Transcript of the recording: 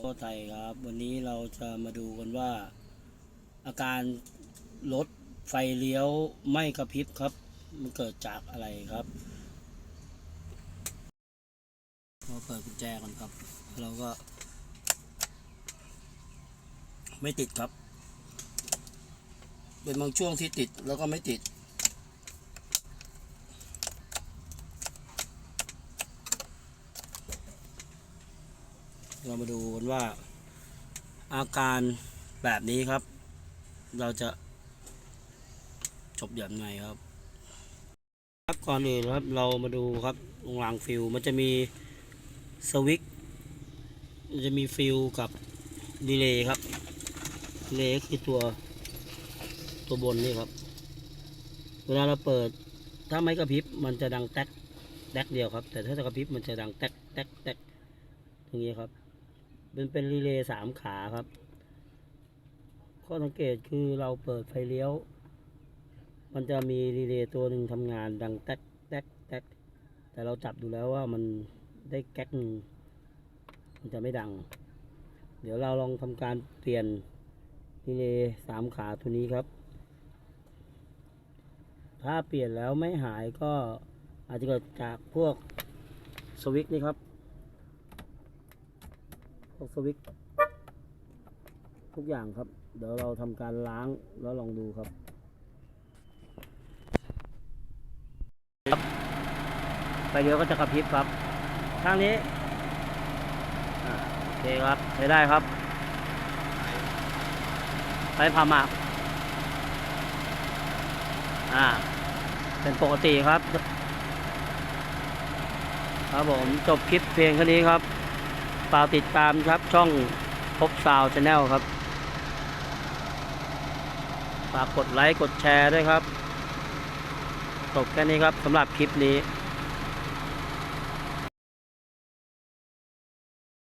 โอไทยครับ วันนี้เราจะมาดูกันว่า อาการรถไฟเลี้ยวไม่กระพริบครับ มันเกิดจากอะไรครับเราเปิดกุญแจก่อนครับ เราก็ ไม่ติดครับ เป็นบางช่วงที่ติดแล้วก็ไม่ติด เรามาดูกันว่า อาการแบบนี้ครับ เราจะจบอย่างไงครับ ครับก่อนอื่นครับเรามาดูครับตรงรางฟิวมันจะมีสวิตช์มันจะมีฟิวกับดีเลย์ครับดีเลย์คือตัวตัวบนนี่ครับ เวลาเราเปิดถ้าไม่กระพริบมันจะดังแต๊กแต๊กเดียวครับ แต่ถ้าจะกระพริบมันจะดังแต๊กแต๊กแต๊กอย่างนี้ครับ เป็นเป็นรีเลย์สามขาครับ ข้อสังเกตคือเราเปิดไฟเลี้ยว มันจะมีรีเลย์ตัวหนึ่งทำงานดังแต๊กแต๊กแต๊กแต่เราจับดูแล้วว่ามันได้แก๊กนึงมันจะไม่ดัง เดี๋ยวเราลองทำการเปลี่ยนรีเลย์สามขาตัวนี้ครับ ถ้าเปลี่ยนแล้วไม่หายก็อาจจะเกิดจากพวกสวิตช์นี่ครับ กสวิตทุกอย่างครับ เดี๋ยวเราทำการล้างแล้วลองดูครับ ไปเดี๋ยวก็จะกระพริบครับข้างนี้อ่าโอเคครับใช้ได้ครับ ไปพามาอ่า เป็นปกติครับ ครับผมจบคลิปเพลงแค่นี้ครับ ฝากติดตามครับช่องพบซาวชาแนลครับ ฝากกดไลค์ กดแชร์ด้วยครับจบแค่นี้ครับสำหรับคลิปนี้